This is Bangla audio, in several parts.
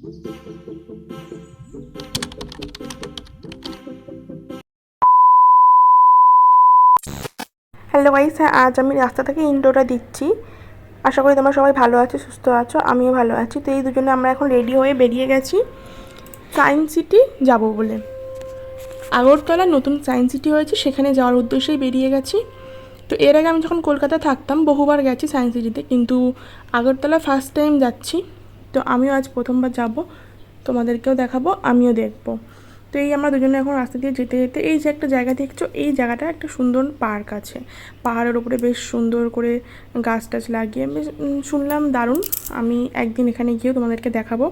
হ্যালো গাইস আজ আমি রাস্তা থেকে ইন্ডোটা দিচ্ছি। আশা করি তোমরা সবাই ভালো আছো, সুস্থ আছো, আমিও ভালো আছি। তো এই দুজনে আমরা এখন রেডি হয়ে বেরিয়ে গেছি সায়েন্স সিটি যাব বলে। আগরতলা নতুন সায়েন্স সিটি হয়েছে, সেখানে যাওয়ার উদ্দেশ্যেই বেরিয়ে গেছি। তো এর আগে আমি যখন কলকাতা থাকতাম, বহুবার গেছি সায়েন্স সিটিতে, কিন্তু আগরতলা ফার্স্ট টাইম যাচ্ছি। তো আমিও আজ প্রথমবার যাব, তোমাদেরকেও দেখাবো, আমিও দেখব। তো এই আমরা দুজনে এখন রাস্তা দিয়ে যেতে যেতে এই যে একটা জায়গা দেখছ, এই জায়গাটা একটা সুন্দর পার্ক আছে। পাহাড়ের উপরে বেশ সুন্দর করে গাছ টাছ লাগিয়ে বেশ শুনলাম দারুণ। আমি একদিন এখানে গিয়েও তোমাদেরকে দেখাবো।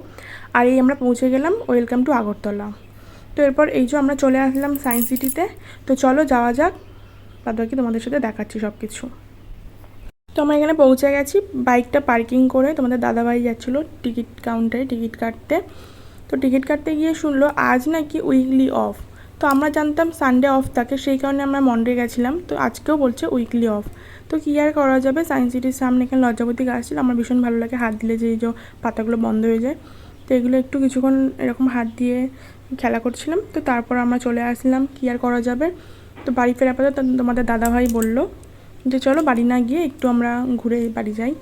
আর এই আমরা পৌঁছে গেলাম, ওয়েলকাম টু আগরতলা। তো এরপর এই যে আমরা চলে আসলাম সায়েন্স সিটিতে, তো চলো যাওয়া যাক বাদ বাকি তোমাদের সাথে দেখাচ্ছি সব কিছু তো আমরা এখানে পৌঁছে গেছি। বাইকটা পার্কিং করে তোমাদের দাদাভাই যাচ্ছিল টিকিট কাউন্টারে টিকিট কাটতে। তো টিকিট কাটতে গিয়ে শুনলো আজ নাকি উইকলি অফ। তো আমরা জানতাম সানডে অফ থাকে, সেই কারণে আমরা মন্ডে গেছিলাম। তো আজকেও বলছে উইকলি অফ। তো কী আর করা যাবে? সায়েন্স সিটির সামনে এখানে লজ্জাপতি গাছ ছিল, আমার ভীষণ ভালো লাগে। হাত দিলে যে যে পাতাগুলো বন্ধ হয়ে যায়। তো এগুলো একটু কিছুক্ষণ এরকম হাত দিয়ে খেলা করছিলাম। তো তারপর আমরা চলে আসলাম, কী আর করা যাবে? তো বাড়ি ফেরার পথে তোমাদের দাদাভাই বলল যে চলো বাড়ি না গিয়ে একটু আমরা ঘুরে বাড়ি যাই।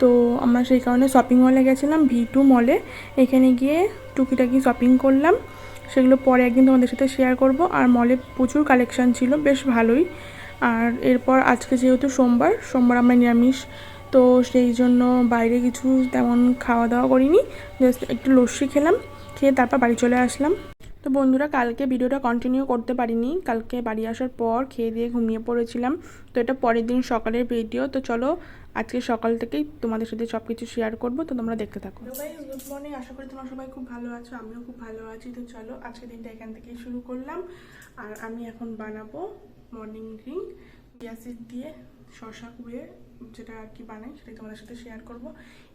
তো আমরা সেই কারণে শপিং মলে গেছিলাম ভি টু মলে এখানে গিয়ে টুকিটাকি শপিং করলাম। সেগুলো পরে একদিন তোমাদের সাথে শেয়ার করব। আর মলে প্রচুর কালেকশন ছিল, বেশ ভালোই। আর এরপর আজকে যেহেতু সোমবার সোমবার আমরা নিরামিষ। তো সেই জন্য বাইরে কিছু তেমন খাওয়া দাওয়া করিনি। জাস্ট একটু লস্যি খেলাম, খেয়ে তারপর বাড়ি চলে আসলাম। তো বন্ধুরা, কালকে ভিডিওটা কন্টিনিউ করতে পারিনি। কালকে বাড়ি আসার পর খেয়ে দিয়ে ঘুমিয়ে পড়েছিলাম। তো এটা পরের দিন সকালের ভিডিও তো চলো, আজকে সকাল থেকেই তোমাদের সাথে সব কিছু শেয়ার করব। তো তোমরা দেখতে থাকো। গুড মর্নিং আশা করি তোমরা সবাই খুব ভালো আছো, আমিও খুব ভালো আছি। তো চলো আজকে দিনটা এখান থেকেই শুরু করলাম। আর আমি এখন বানাবো মর্নিং ড্রিঙ্ক পিয়াসিড দিয়ে শশা কুয়ে যেটা আর কি বানাই সেটা তোমাদের সাথে শেয়ার করব।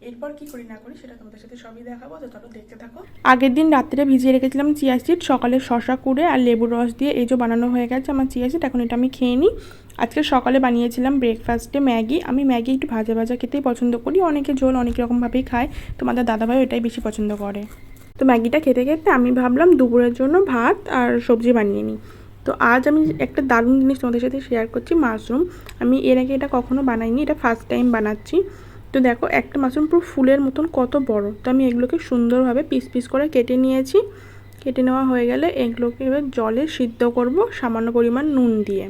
এরপর কি করি না করি, সেটা তোমাদের সাথে সবই দেখাবো, তো চলো দেখতে থাকো। আগের দিন রাত্রে ভিজিয়ে রেখেছিলাম চিয়া সিড সকালে শশা কুড়ে আর লেবুর রস দিয়ে এই যে বানানো হয়ে গেছে আমার চিয়া সিড এখন এটা আমি খেয়ে নিই। আজকে সকালে বানিয়েছিলাম ব্রেকফাস্টে ম্যাগি, আমি ম্যাগি একটু ভাজা ভাজা খেতেই পছন্দ করি, অনেকে ঝোল অনেক রকমভাবেই খায়, তোমাদের দাদাভাই এটাই বেশি পছন্দ করে। তো ম্যাগিটা খেতে খেতে আমি ভাবলাম দুপুরের জন্য ভাত আর সবজি বানিয়ে নিই। তো আজ আমি একটা দারুণ জিনিস তোমাদের সাথে শেয়ার করছি মাশরুম আমি এর আগে এটা কখনো বানাইনি, এটা ফার্স্ট টাইম বানাচ্ছি। তো দেখো, একটা মাশরুম পুরো ফুলের মতন কত বড়। তো আমি এগুলোকে সুন্দরভাবে পিস পিস করে কেটে নিয়েছি। কেটে নেওয়া হয়ে গেলে এগুলোকে এবার জলে সিদ্ধ করব সামান্য পরিমাণ নুন দিয়ে।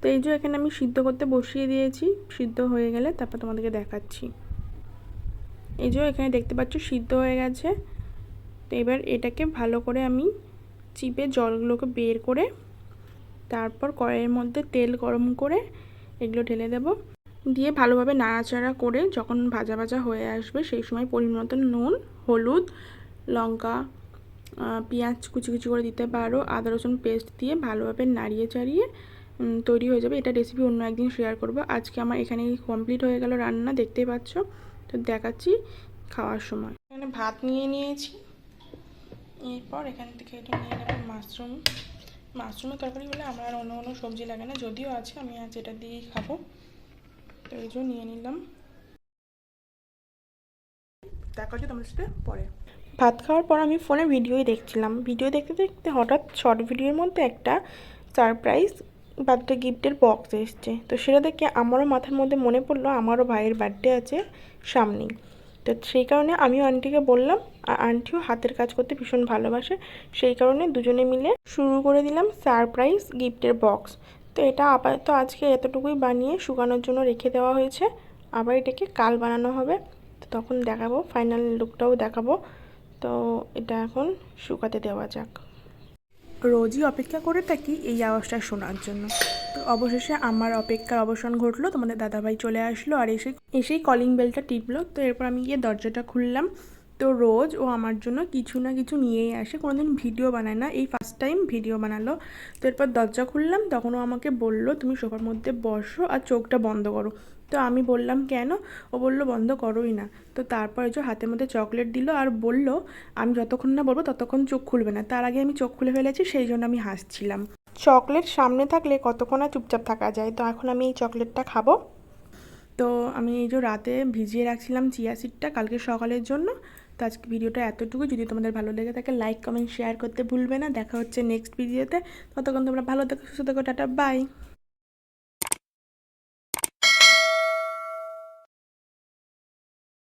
তো এই যে এখানে আমি সিদ্ধ করতে বসিয়ে দিয়েছি, সিদ্ধ হয়ে গেলে তারপর তোমাদেরকে দেখাচ্ছি। এই যে এখানে দেখতে পাচ্ছ, সিদ্ধ হয়ে গেছে। তো এবার এটাকে ভালো করে আমি চিপে জলগুলোকে বের করে তারপর কড়াইয়ের মধ্যে তেল গরম করে এগুলো ঢেলে দেব। দিয়ে ভালোভাবে নাড়াচাড়া করে যখন ভাজা ভাজা হয়ে আসবে সেই সময় পরিমাণ নুন, হলুদ, লঙ্কা পেঁয়াজ কুচি কুচি করে দিতে পারো। আদা, রসুন পেস্ট দিয়ে ভালোভাবে নাড়িয়ে চাড়িয়ে তৈরি হয়ে যাবে। এটা রেসিপি অন্য একদিন শেয়ার করব। আজকে আমার এখানে কমপ্লিট হয়ে গেল রান্না, দেখতেই পাচ্ছ? তো দেখাচ্ছি খাওয়ার সময়। এখানে ভাত নিয়ে নিয়েছি। এরপর এখান থেকে এটা নিয়ে নেব মাশরুম। মাশরুমের তরকারি হলে আমার আর অন্য অন্য সবজি লাগে না, যদিও আছে, আমি আজ এটা দিয়েই খাব। তো এই জন্য নিয়ে নিলাম। দেখা হচ্ছে তোমার সাথে পরে। ভাত খাওয়ার পর আমি ফোনে ভিডিওই দেখছিলাম। ভিডিও দেখতে দেখতে হঠাৎ শর্ট ভিডিওর মধ্যে একটা সারপ্রাইজ বার্থডে গিফটের বক্স এসছে। তো সেটা দেখে আমারও মাথার মধ্যে মনে পড়ল, আমারও ভাইয়ের বার্থডে আছে সামনেই। তো সেই কারণে আমিও আন্টিকে বললাম, আর আন্টিও হাতের কাজ করতে ভীষণ ভালোবাসে। সেই কারণে দুজনে মিলে শুরু করে দিলাম সারপ্রাইজ গিফটের বক্স তো এটা আপাতত আজকে এতটুকুই বানিয়ে শুকানোর জন্য রেখে দেওয়া হয়েছে। আবার এটাকে কাল বানানো হবে। তো তখন দেখাবো ফাইনাল লুকটাও দেখাবো। তো এটা এখন শুকাতে দেওয়া যাক। রোজই অপেক্ষা করে থাকি এই আওয়াজটা শোনার জন্য। অবশেষে আমার অপেক্ষার অবসান ঘটলো। তোমাদের দাদাভাই চলে আসলো আর এসে, এসেই কলিং বেলটা টিপলো। তো এরপর আমি গিয়ে দরজাটা খুললাম। তো রোজ ও আমার জন্য কিছু না কিছু নিয়েই আসে। কোনোদিন ভিডিও বানায় না। এই ফার্স্ট টাইম ভিডিও বানালো। তো এরপর দরজা খুললাম। তখন ও আমাকে বলল, তুমি সোফার মধ্যে বসো আর চোখটা বন্ধ করো। তো আমি বললাম, কেন? ও বলল, বন্ধ করোই না। তো তারপর যে হাতের মধ্যে চকলেট দিল আর বলল, আমি যতক্ষণ না বলব ততক্ষণ চোখ খুলবে না। তার আগে আমি চোখ খুলে ফেলেছি, সেই জন্য আমি হাসছিলাম। চকলেট সামনে থাকলে কতক্ষণ আর চুপচাপ থাকা যায়? তো এখন আমি এই চকলেটটা খাব। তো আমি এই যে রাতে ভিজিয়ে রাখছিলাম চিয়া সিডটা কালকে সকালের জন্য। তো আজকে ভিডিওটা এতটুকু। যদি তোমাদের ভালো লেগে থাকে লাইক কমেন্ট শেয়ার করতে ভুলবে না। দেখা হচ্ছে নেক্সট ভিডিওতে ততক্ষণ তোমরা ভালো থেকো, সুস্থ থেকো, টাটা বাই